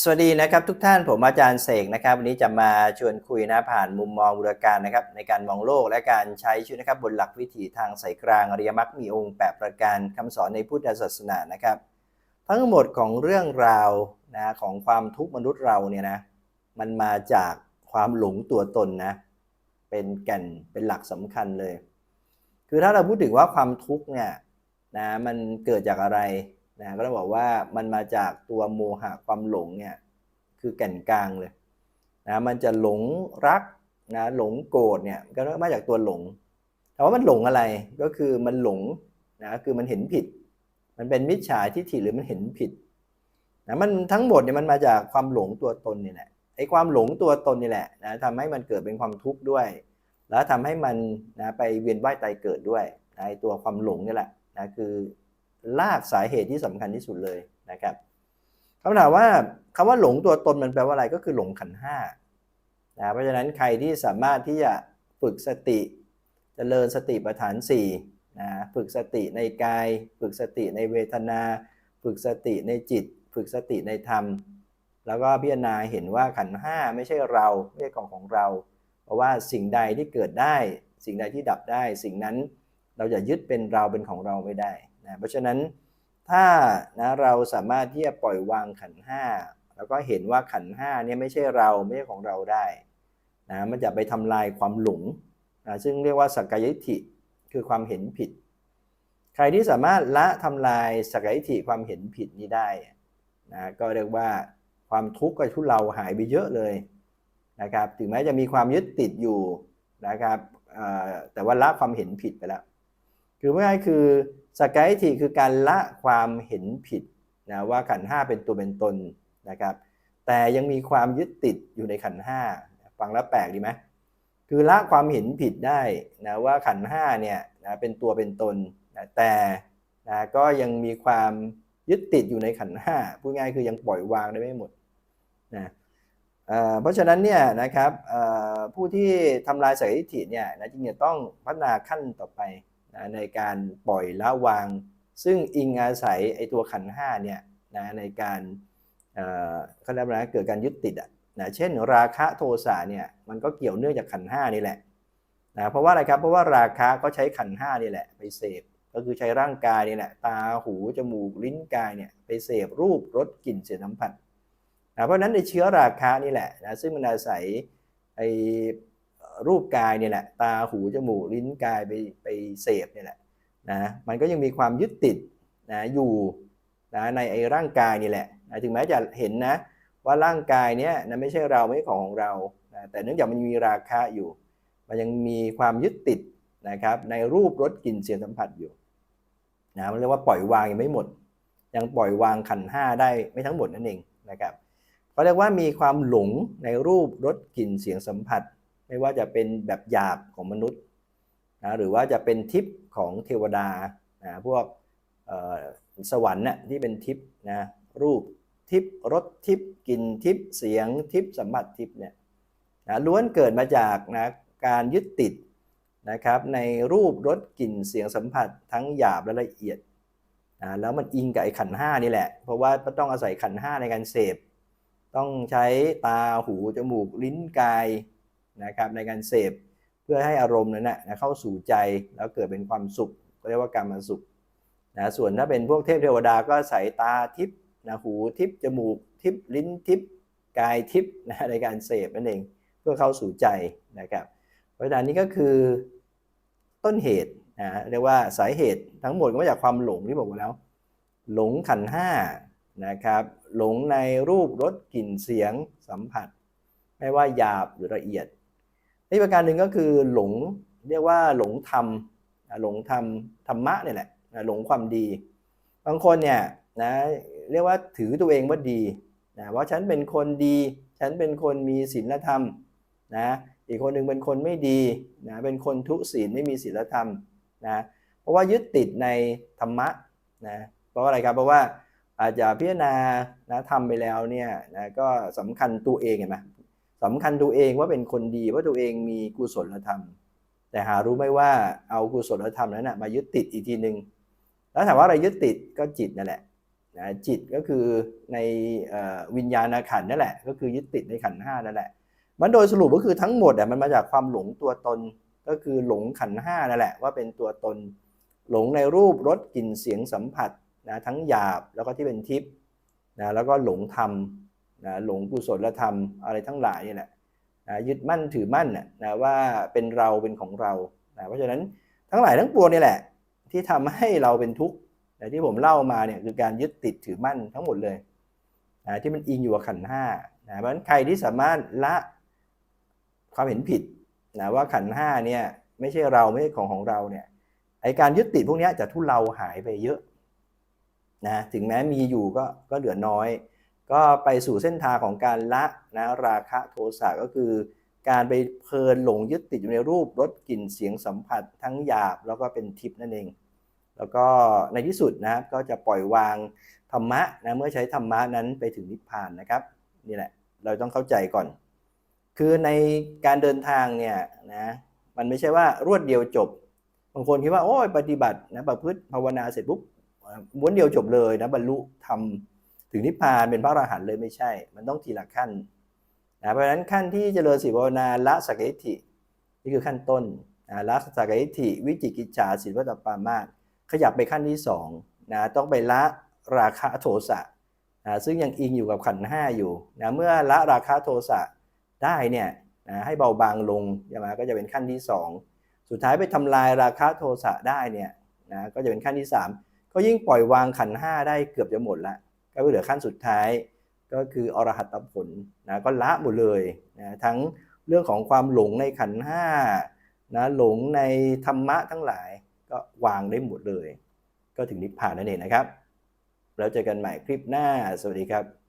สวัสดีนะครับทุกท่านผมอาจารย์เสกนะครับ วันนี้จะมาชวนคุยนะผ่านมุมมองบุรการนะครับในการมองโลกและการใช้ชีวิตนะครับบนหลักวิถีทางสายกลางอริยมรรคมีองค์แปดประการคำสอนในพุทธศาสนานะครับ ทั้งหมดของเรื่องราวนะของความทุกข์มนุษย์เราเนี่ยนะมันมาจากความหลงตัวตนนะเป็นแก่นเป็นหลักสำคัญเลย คือถ้าเราพูดถึงว่าความทุกข์เนี่ยนะมันเกิดจากอะไร นะก็ต้องบอกว่ามันมาจากตัวโมหะความหลงเนี่ยคือแก่นกลางเลยนะมันจะหลงรักนะหลงโกรธเนี่ยก็มาจากตัวหลงแต่ว่ามันหลงอะไรก็คือมันหลงนะคือมันเห็นผิด มันเป็นมิจฉาทิฏฐิหรือมันเห็นผิดนะมันทั้งหมดเนี่ยมันมาจากความหลงตัวตนนี่แหละไอ้ความหลงตัวตนนี่แหละนะทำให้มันเกิดเป็นความทุกข์ด้วย แล้วทำให้มันนะไปเวียนว่ายตายเกิดด้วยนะไอ้ตัวความหลงนี่แหละนะคือ ลากสาเหตุที่สำคัญที่สุดเลยนะครับคำถามว่าคำว่าหลงตัวตนมันแปลว่าอะไรก็คือหลงขันห้านะเพราะฉะนั้นใครที่สามารถที่จะฝึกสติจเจริญสติปัฏฐาน4นะฝึกสติในกาย ฝึกสติในเวทนา ฝึกสติในจิต ฝึกสติในธรรม แล้วก็พิจารณาเห็นว่าขันห้าไม่ใช่เราไม่ใช่ของของเรา เพราะว่าสิ่งใดที่เกิดได้ สิ่งใดที่ดับได้ สิ่งนั้นเราจะยึดเป็นเราเป็นของเราไม่ได้ นะเพราะฉะนั้นถ้านะเราสามารถที่จะปล่อยวางขันห้าแล้วก็เห็นว่าขันห้าเนี่ยไม่ใช่เราไม่ใช่ของเราได้นะมันจะไปทำลายความหลงนะซึ่งเรียกว่าสักกายทิคือความเห็นผิด ใครที่สามารถละทำลายสักกายทิความเห็นผิดนี้ได้นะก็เรียกว่าความทุกข์กับทุเราหายไปเยอะเลยนะครับถึงแม้จะมีความยึดติดอยู่นะครับแต่ว่าละความเห็นผิดไปแล้ว คือไม่ใช่คือสกายทิคือการละความเห็นผิดนะว่าขันห้าเป็นตัวเป็นตนนะครับแต่ยังมีความยึดติดอยู่ในขันห้าฟังแล้วแปลกดีไหมคือละความเห็นผิดได้นะว่าขันห้าเนี่ยนะเป็นตัวเป็นตนนะแต่นะก็ยังมีความยึดติดอยู่ในขันห้าพูดง่ายคือยังปล่อยวางได้ไม่หมดนะเพราะฉะนั้นเนี่ยนะครับผู้ที่ทำลายสถิติเนี่ยนะจริงๆต้องพัฒนาขั้นต่อไป นะในการปล่อยละวาง ซึ่งอิงอาศัยไอตัวขันห้าเนี่ยนะในการเขาเรียกว่าเกิดการยึดติดอะนะเช่นราคะโทสะเนี่ยมันก็เกี่ยวเนื่องจากขันห้านี่แหละนะเพราะว่าอะไรครับเพราะว่าราคะก็ใช้ขันห้านี่แหละไปเสพก็คือใช้ร่างกายนี่แหละตาหูจมูกลิ้นกายเนี่ยไปเสพรูปรสกลิ่นเสียงสัมผัสนะเพราะนั้นในเชื้อราคะนี่แหละนะซึ่งมันอาศัยไอ รูปกายเนี่ยแหละตาหูจมูกลิ้นกายไปไปเสพเนี่ยแหละนะมันก็ยังมีความยึดติดนะอยู่นะในไอ้ร่างกายนี่แหละนะถึงแม้จะเห็นนะว่าร่างกายเนี้ยนะไม่ใช่เราไม่ใช่ของของเรานะแต่เนื่องจากมันมีราคะอยู่ มันยังมีความยึดติดนะครับในรูปรสกลิ่นเสียงสัมผัสอยู่นะมันเรียกว่าปล่อยวางยังไม่หมด ยังปล่อยวางขันห้าได้ไม่ทั้งหมดนั่นเองนะครับเขาเรียกว่ามีความหลงในรูปรสกลิ่นเสียงสัมผัส ไม่ว่าจะเป็นแบบหยาบของมนุษย์นะหรือว่าจะเป็นทิพย์ของเทวดานะพวกสวรรค์นะที่เป็นทิพย์นะรูปทิพย์รสทิพย์กลิ่นทิพย์เสียงทิพย์สัมผัสทิพย์เนี่ยนะล้วนเกิดมาจากนะการยึดติดนะครับในรูปรสกลิ่นเสียงสัมผัสทั้งหยาบและละเอียดนะแล้วมันอิงกับไอ้ขันห้านี่แหละ เพราะว่าต้องอาศัยขันห้าในการเสพ ต้องใช้ตาหูจมูกลิ้นกาย นะครับในการเสพเพื่อให้อารมณ์นั้นนะเข้าสู่ใจแล้วเกิดเป็นความสุขก็เรียกว่าการมสุขนะส่วนถ้าเป็นพวกเทพเทวดาก็ใส่ตาทิพนะหูทิพจมูกทิพลิ้นทิพกายทิพนะในการเสพนั่นเองเพื่อเข้าสู่ใจนะครับเพราะฉะนั้นนี้ก็คือต้นเหตุนะเรียกว่าสาเหตุทั้งหมดก็มาจากความหลงที่บอกไปแล้ว หลงขันห้านะครับหลงในรูปรสกลิ่นเสียงสัมผัส ไม่ว่าหยาบหรือละเอียด อีกประการหนึ่งก็คือหลงเรียกว่าหลงธรรมหลงธรรมธรรมะเนี่ยแหละหลงความดี บางคนเนี่ยนะเรียกว่าถือตัวเองว่าดีนะว่าฉันเป็นคนดี ฉันเป็นคนมีศีลธรรมนะอีกคนหนึ่งเป็นคนไม่ดีนะเป็นคนทุศีลไม่มีศีลธรรมนะเพราะว่ายึดติดในธรรมะนะเพราะอะไรครับเพราะว่าอาจจะพิจารณานะทำไปแล้วเนี่ยนะก็สำคัญตัวเองเห็นไหม สำคัญตัวเองว่าเป็นคนดีว่าตัวเองมีกุศลธรรม แต่หารู้ไหมว่าเอากุศลธรรมนั้นนะมายึดติดอีกทีหนึ่งแล้วถามว่าอะไรยึดติดก็จิตนั่นแหละนะจิตก็คือในอวิญญาณขันนั่นแหละ ก็คือยึดติดในขันห้านั่นแหละ มันโดยสรุปก็คือทั้งหมดอะมันมาจากความหลงตัวตนก็คือหลงขันห้านั่นแหละว่าเป็นตัวตน หลงในรูปรสกลิ่นเสียงสัมผัสนะทั้งหยาบแล้วก็ที่เป็นทิพย์นะแล้วก็หลงธรรม นะหลงกุศลธรรมอะไรทั้งหลายนี่แหละนะยึดมั่นถือมั่นนะนะว่าเป็นเราเป็นของเรานะเพราะฉะนั้นทั้งหลายทั้งปวงนี่แหละ ที่ทำให้เราเป็นทุกข์แต่ที่ผมเล่ามาเนี่ยคือการยึดติดถือมั่นทั้งหมดเลยนะที่มันอิงอยู่กับขันห้านะเพราะฉะนั้นใครที่สามารถละความเห็นผิดนะว่าขันห้าเนี่ยไม่ใช่เราไม่ใช่ของของเราเนี่ยไอการยึดติดพวกนี้จะทุเลาหายไปเยอะนะถึงแม้มีอยู่ก็ก็เหลือน้อย ก็ไปสู่เส้นทางของการละนะราคะโทสะก็คือ การไปเพลินหลงยึดติดอยู่ในรูปรสกลิ่นเสียงสัมผัสทั้งหยาบแล้วก็เป็นทิพย์นั่นเอง แล้วก็ในที่สุดนะก็จะปล่อยวางธรรมะนะเมื่อใช้ธรรมะนั้นไปถึงนิพพานนะครับนี่แหละเราต้องเข้าใจก่อน คือในการเดินทางเนี่ยนะมันไม่ใช่ว่ารวดเดียวจบบางคนคิดว่าโอ้ยปฏิบัตินะประพฤติภาวนาเสร็จปุ๊บม้วนเดียวจบเลยนะบรรลุธรรม ถึงนิพพานเป็นพระอรหันต์เลยไม่ใช่ มันต้องทีละขั้นนะเพราะฉะนั้นขั้นที่เจริญสีภาวนาละสักกิทินี่คือขั้นต้นนะละสักกิทิวิจิกิจฉาศีลวัตปามาสขยับไปขั้นที่สองนะต้องไปละราคะโทสะนะซึ่งยังอิงอยู่กับขันห้าอยู่นะเมื่อละราคะโทสะได้เนี่ยนะให้เบาบางลงใช่ไหมก็จะเป็นขั้นที่สองสุดท้ายไปทำลายราคะโทสะได้เนี่ยนะก็จะเป็นขั้นที่สามก็ยิ่งปล่อยวางขันห้าได้เกือบจะหมดละ ก็เหลือขั้นสุดท้ายก็คืออรหัตผลนะก็ละหมดเลยนะทั้งเรื่องของความหลงในขันห้านะหลงในธรรมะทั้งหลายก็วางได้หมดเลย ก็ถึงนิพพานนั่นเองนะครับ แล้วเจอกันใหม่คลิปหน้า สวัสดีครับ